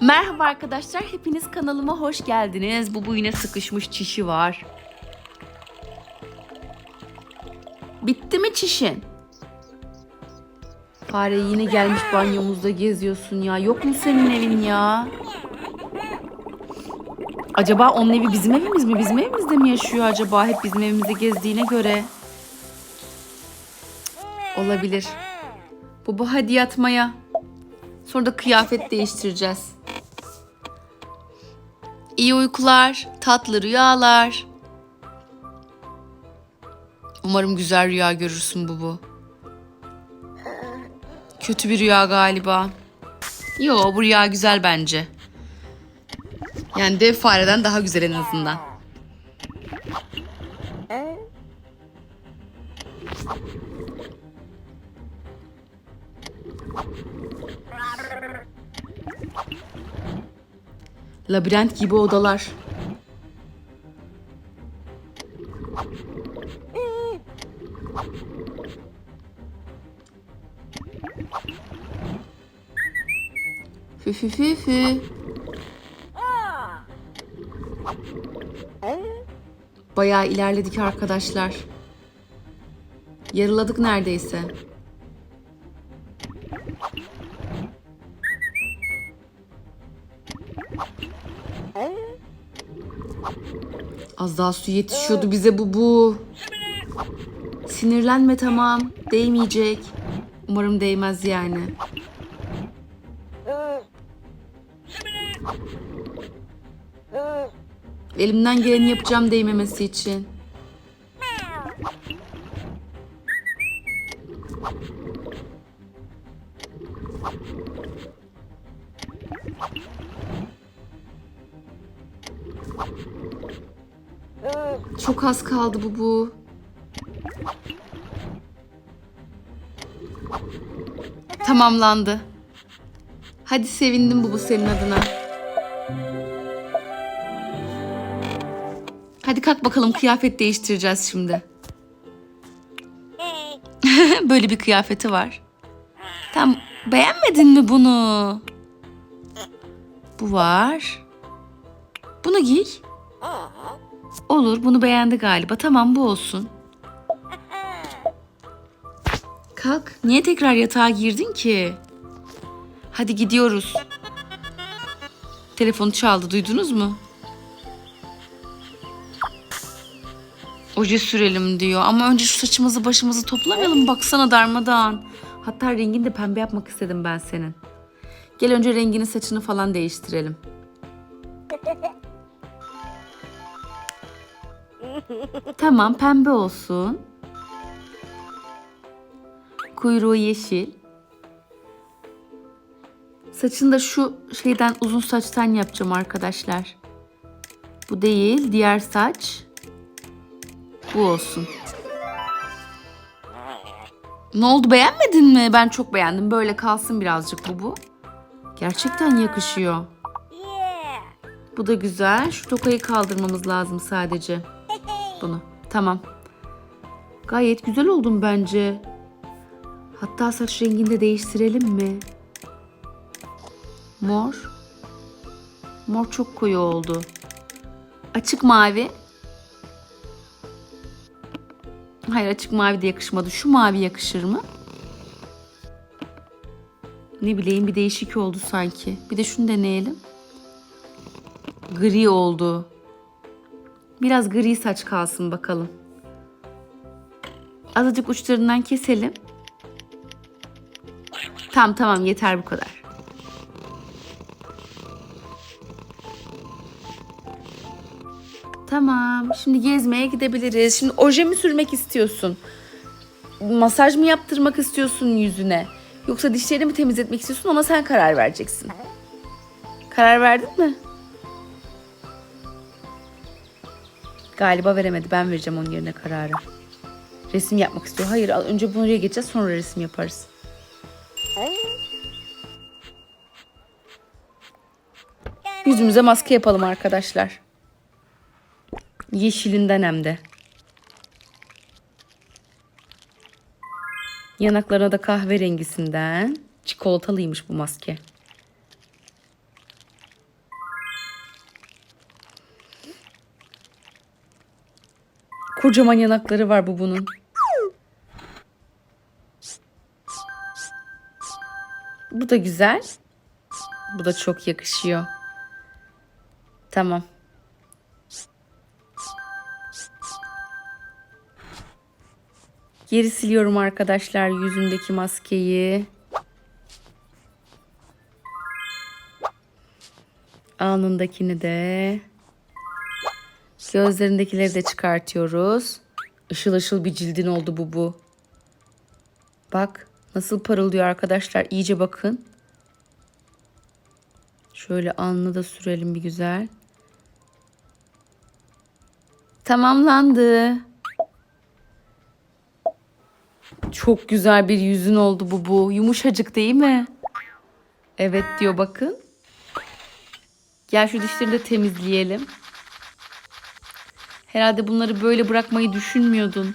Merhaba arkadaşlar, hepiniz kanalıma hoş geldiniz. Bu bu yine sıkışmış çişi var. Bitti mi çişin? Fare yine gelmiş banyomuzda geziyorsun ya. Yok mu senin evin ya? Acaba onun evi bizim evimiz mi? Bizim evimizde mi yaşıyor acaba? Hep bizim evimizde gezdiğine göre. Olabilir. Baba hadi yatmaya. Sonra da kıyafet değiştireceğiz. İyi uykular, tatlı rüyalar. Umarım güzel rüya görürsün Bubu. Kötü bir rüya galiba. Yo bu rüya güzel bence. Yani dev fareden daha güzel en azından. Labirent gibi odalar. Fü fü fü fü. Bayağı ilerledik arkadaşlar. Yarıladık neredeyse. Daha su yetişiyordu bize bu bu. Sinirlenme tamam. Değmeyecek. Umarım değmez yani. Elimden geleni yapacağım değmemesi için. Az kaldı bu bu. Tamamlandı. Hadi sevindim bu bu senin adına. Hadi kalk bakalım kıyafet değiştireceğiz şimdi. Böyle bir kıyafeti var. Tam beğenmedin mi bunu? Bu var. Bunu giy. Olur bunu beğendi galiba. Tamam bu olsun. Kalk. Niye tekrar yatağa girdin ki? Hadi gidiyoruz. Telefonu çaldı duydunuz mu? Oje sürelim diyor. Ama önce şu saçımızı başımızı toplamayalım. Baksana darmadağın. Hatta rengini de pembe yapmak istedim ben senin. Gel önce rengini saçını falan değiştirelim. Tamam pembe olsun. Kuyruğu yeşil. Saçını da şu şeyden uzun saçtan yapacağım arkadaşlar. Bu değil, diğer saç. Bu olsun. Ne oldu beğenmedin mi? Ben çok beğendim. Böyle kalsın birazcık bu bu. Gerçekten yakışıyor. Bu da güzel. Şu tokayı kaldırmamız lazım sadece. Bunu. Tamam. Gayet güzel oldun bence. Hatta saç rengini de değiştirelim mi? Mor. Mor çok koyu oldu. Açık mavi. Hayır açık mavi de yakışmadı. Şu mavi yakışır mı? Ne bileyim bir değişik oldu sanki. Bir de şunu deneyelim. Gri oldu. Biraz gri saç kalsın bakalım. Azıcık uçlarından keselim. Tamam tamam yeter bu kadar. Tamam. Şimdi gezmeye gidebiliriz. Şimdi oje mi sürmek istiyorsun? Masaj mı yaptırmak istiyorsun yüzüne? Yoksa dişlerini mi temizletmek istiyorsun? Ona sen karar vereceksin. Karar verdin mi? Galiba veremedi. Ben vereceğim onun yerine kararı. Resim yapmak istiyor. Hayır önce buraya geçeceğiz sonra resim yaparız. Yüzümüze maske yapalım arkadaşlar. Yeşilinden hem de. Yanaklarına da kahverengisinden. Çikolatalıymış bu maske. Kocaman yanakları var bu bunun. Bu da güzel. Bu da çok yakışıyor. Tamam. Geri siliyorum arkadaşlar yüzündeki maskeyi. Alnındakini de. Gözlerindekileri de çıkartıyoruz. Işıl ışıl bir cildin oldu bu bu. Bak nasıl parıldıyor arkadaşlar. İyice bakın. Şöyle alnına da sürelim bir güzel. Tamamlandı. Çok güzel bir yüzün oldu bu bu. Yumuşacık değil mi? Evet diyor bakın. Gel şu dişleri de temizleyelim. Herhalde bunları böyle bırakmayı düşünmüyordun.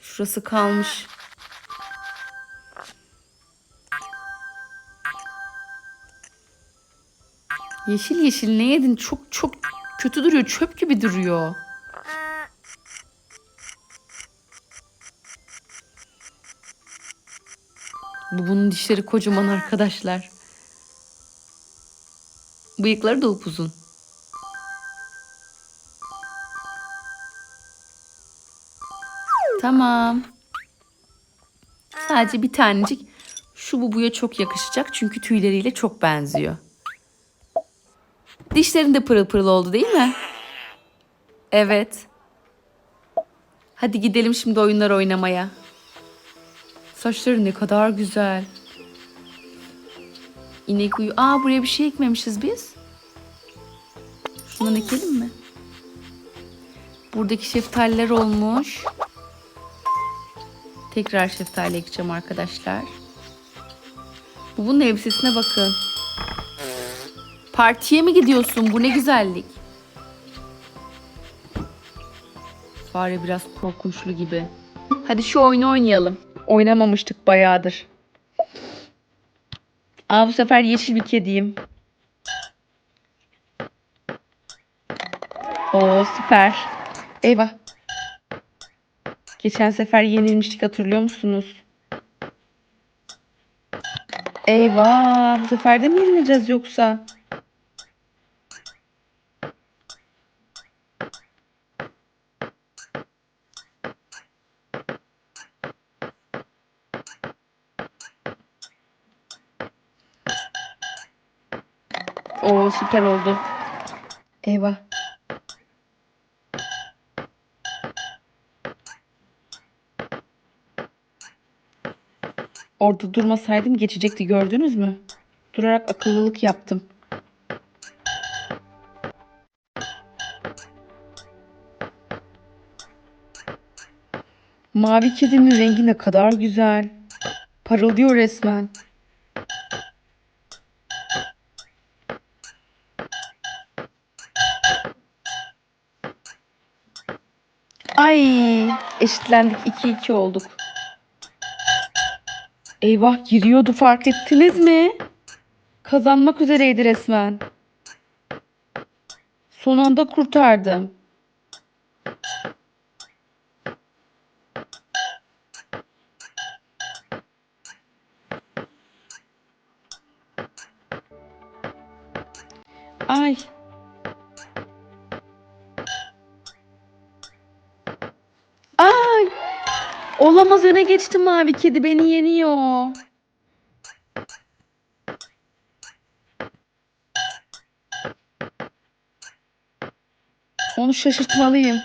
Şurası kalmış. Yeşil yeşil ne yedin? Çok çok kötü duruyor. Çöp gibi duruyor. Bu bunun dişleri kocaman arkadaşlar. Bıyıkları da upuzun. Tamam. Sadece bir tanecik şu bubuya çok yakışacak çünkü tüyleriyle çok benziyor. Dişlerin de pırıl pırıl oldu değil mi? Evet. Hadi gidelim şimdi oyunlar oynamaya. Saçları ne kadar güzel. İnek uyu. Aa buraya bir şey ekmemişiz biz. Şundan ekelim mi? Buradaki şeftaliler olmuş. Tekrar şeftali ekeceğim arkadaşlar. Bu bunun elbisesine bakın. Partiye mi gidiyorsun? Bu ne güzellik. Fare biraz korkunçlu gibi. Hadi şu oyunu oynayalım. Oynamamıştık bayağıdır. Aa bu sefer yeşil bir kediyim. Oo süper. Eyvah. Geçen sefer yenilmiştik hatırlıyor musunuz? Eyvah. Bu sefer de mi yenileceğiz yoksa? Oo süper oldu. Eyvah. Orada durmasaydım geçecekti gördünüz mü? Durarak akıllılık yaptım. Mavi kedinin rengi ne kadar güzel. Parıldıyor resmen. Ay eşitlendik 2-2 olduk. Eyvah giriyordu fark ettiniz mi? Kazanmak üzereydi resmen. Son anda kurtardım. Öne geçti mavi kedi beni yeniyor. Onu şaşırtmalıyım.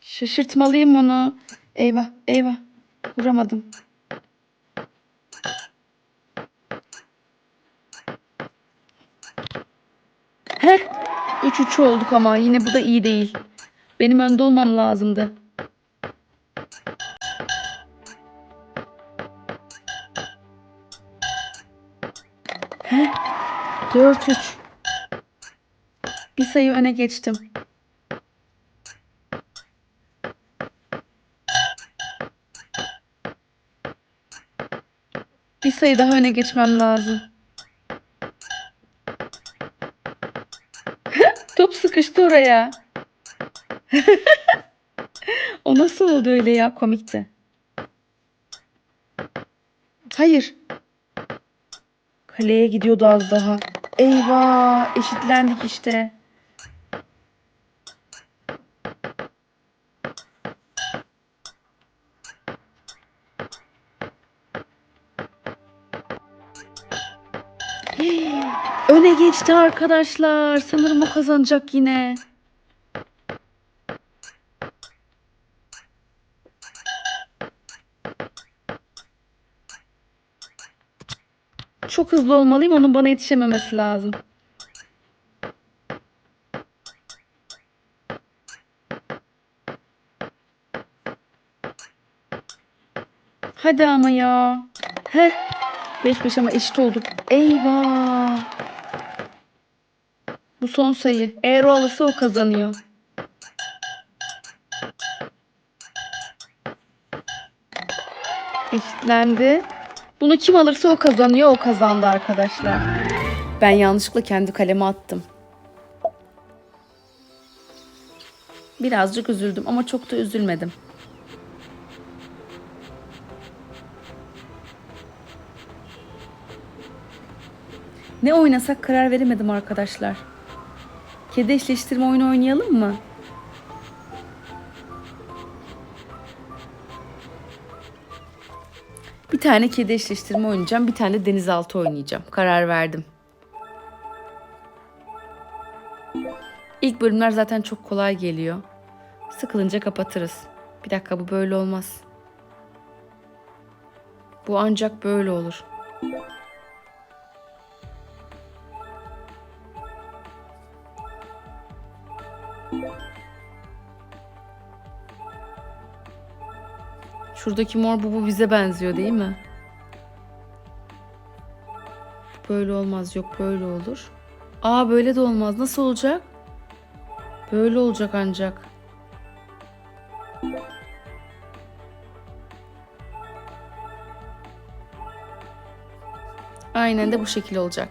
Şaşırtmalıyım onu. Eyvah, eyvah. Vuramadım. 3-3 olduk ama yine bu da iyi değil. Benim önde olmam lazımdı. Heh. 4-3. Bir sayı öne geçtim. Bir sayı daha öne geçmem lazım. Sıkıştı oraya. o nasıl oldu öyle ya komikti. Hayır. Kaleye gidiyordu az daha. Eyvah eşitlendik işte. Öne geçti arkadaşlar. Sanırım o kazanacak yine. Çok hızlı olmalıyım. Onun bana yetişememesi lazım. Hadi ama ya. Heh. 5-5 ama eşit olduk. Eyvah. Bu son sayı. Eğer o alırsa o kazanıyor. Eşitlendi. Bunu kim alırsa o kazanıyor. O kazandı arkadaşlar. Ben yanlışlıkla kendi kaleme attım. Birazcık üzüldüm ama çok da üzülmedim. Ne oynasak karar veremedim arkadaşlar. Kedi eşleştirme oyunu oynayalım mı? Bir tane kedi eşleştirme oynayacağım, bir tane denizaltı oynayacağım. Karar verdim. İlk bölümler zaten çok kolay geliyor. Sıkılınca kapatırız. Bir dakika bu böyle olmaz. Bu ancak böyle olur. Şuradaki mor bu bu bize benziyor değil mi? Böyle olmaz yok böyle olur. Aa böyle de olmaz. Nasıl olacak? Böyle olacak ancak. Aynen de bu şekil olacak.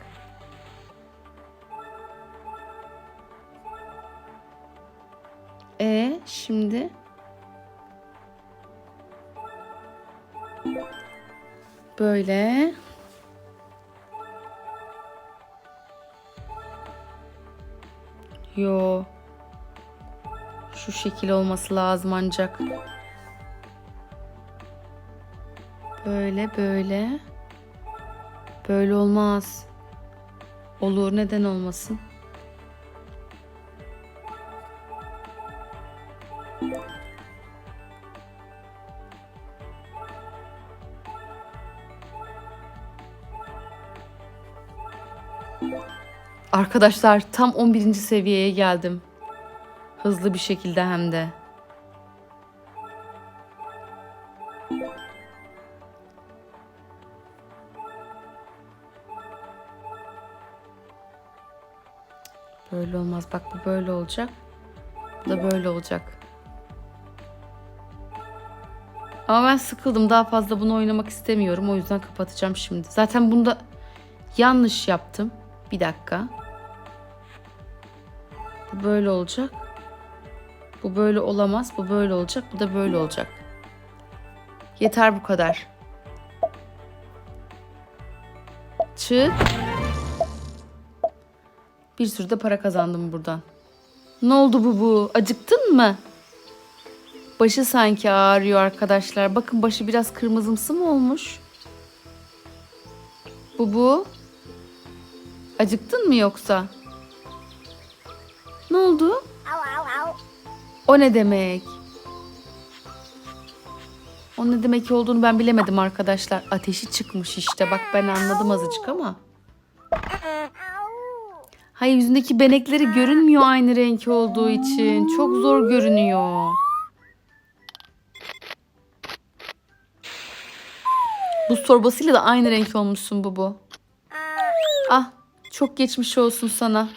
Böyle Yo. Şu şekil olması lazım ancak. Böyle böyle. Böyle olmaz. Olur neden olmasın? Arkadaşlar tam 11. seviyeye geldim. Hızlı bir şekilde hem de. Böyle olmaz. Bak bu böyle olacak. Bu da böyle olacak. Ama ben sıkıldım. Daha fazla bunu oynamak istemiyorum. O yüzden kapatacağım şimdi. Zaten bunda yanlış yaptım. Bir dakika. Bu böyle olacak. Bu böyle olamaz. Bu böyle olacak. Bu da böyle olacak. Yeter bu kadar. Çık. Bir sürü de para kazandım buradan. Ne oldu bu bu? Acıktın mı? Başı sanki ağrıyor arkadaşlar. Bakın başı biraz kırmızımsı mı olmuş? Bu bu. Acıktın mı yoksa? Ne oldu? O ne demek? O ne demek olduğunu ben bilemedim arkadaşlar. Ateşi çıkmış işte. Bak ben anladım azıcık ama. Hayır yüzündeki benekleri görünmüyor aynı renk olduğu için. Çok zor görünüyor. Buz torbasıyla da aynı renk olmuşsun bu bu. Ah çok geçmiş olsun sana.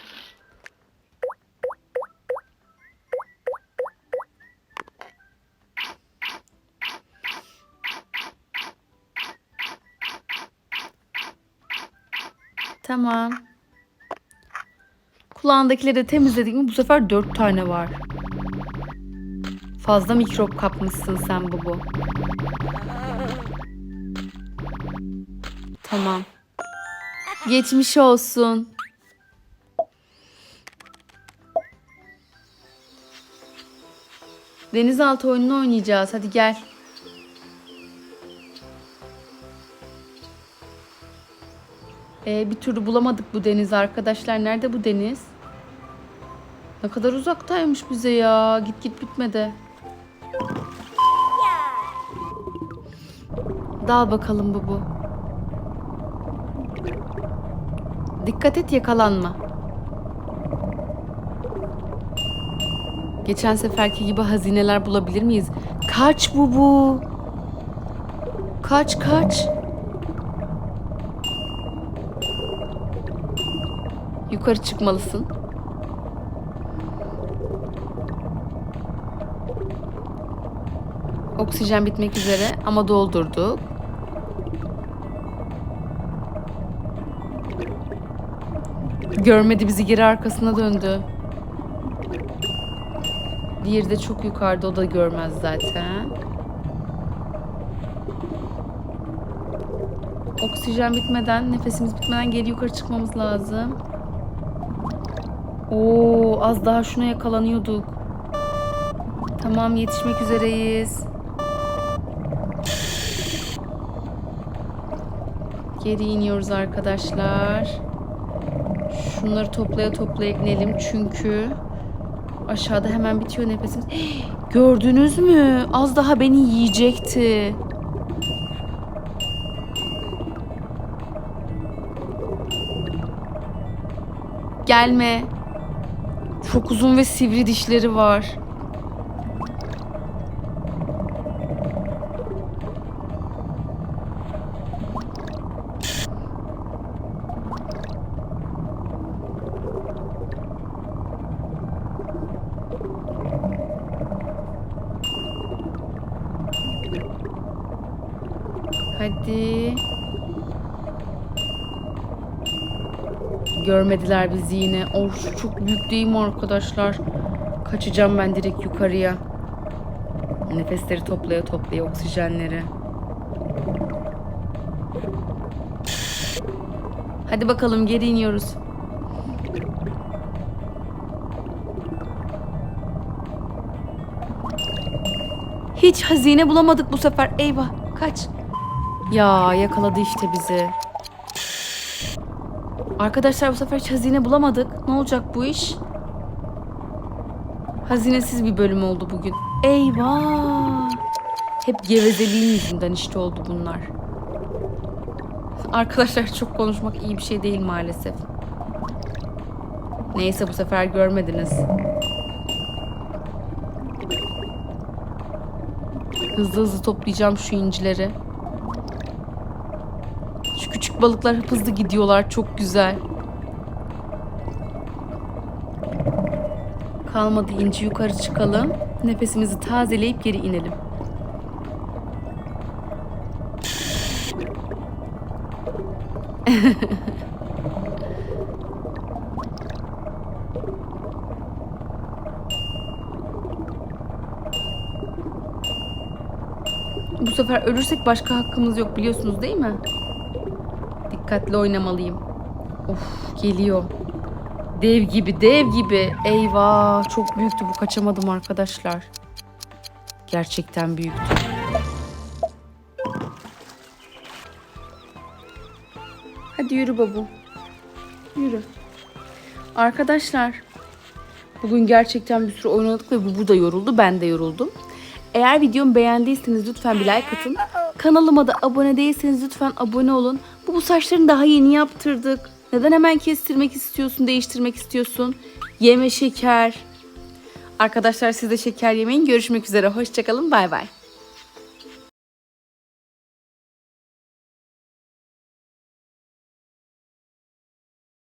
Tamam. Kulağındakileri de temizledik mi bu sefer dört tane var. Fazla mikrop kapmışsın sen Bubu. Tamam. Geçmiş olsun. Denizaltı oyununu oynayacağız. Hadi gel. Ee, bir türlü bulamadık bu denizi arkadaşlar. Nerede bu deniz? Ne kadar uzaktaymış bize ya. Git git bitmedi. Dal bakalım bu bu. Dikkat et yakalanma. Geçen seferki gibi hazineler bulabilir miyiz? Kaç bu bu? Kaç kaç? Yukarı çıkmalısın. Oksijen bitmek üzere ama doldurduk. Görmedi bizi geri arkasına döndü. Diğeri de çok yukarıda o da görmez zaten. Oksijen bitmeden, nefesimiz bitmeden geri yukarı çıkmamız lazım. Oo, az daha şuna yakalanıyorduk. Tamam, yetişmek üzereyiz. Geri iniyoruz arkadaşlar. Şunları toplaya toplaya inelim çünkü aşağıda hemen bitiyor nefesimiz. Gördünüz mü? Az daha beni yiyecekti. Gelme. Çok uzun ve sivri dişleri var. Hadi. Görmediler bizi yine. Of çok büyük değil mi arkadaşlar? Kaçacağım ben direkt yukarıya. Nefesleri toplaya toplaya oksijenleri. Hadi bakalım geri iniyoruz. Hiç hazine bulamadık bu sefer. Eyvah kaç. Ya yakaladı işte bizi. Arkadaşlar bu sefer hiç hazine bulamadık. Ne olacak bu iş? Hazinesiz bir bölüm oldu bugün. Eyvah! Hep gevezeliğin yüzünden işte oldu bunlar. Arkadaşlar çok konuşmak iyi bir şey değil maalesef. Neyse bu sefer görmediniz. Hızlı hızlı toplayacağım şu incileri. Balıklar hızlı gidiyorlar. Çok güzel. Kalmadı inci yukarı çıkalım. Nefesimizi tazeleyip geri inelim. Bu sefer ölürsek başka hakkımız yok biliyorsunuz değil mi? Dikkatli oynamalıyım. Of geliyor. Dev gibi dev gibi. Eyvah çok büyüktü bu kaçamadım arkadaşlar. Gerçekten büyüktü. Hadi yürü babu. Yürü. Arkadaşlar bugün gerçekten bir sürü oynadık ve bu da yoruldu. Ben de yoruldum. Eğer videomu beğendiyseniz lütfen bir like atın. Kanalıma da abone değilseniz lütfen abone olun. Bu, saçlarını daha yeni yaptırdık. Neden hemen kestirmek istiyorsun, değiştirmek istiyorsun? Yeme şeker. Arkadaşlar siz de şeker yemeyin. Görüşmek üzere. Hoşçakalın. Bay bay.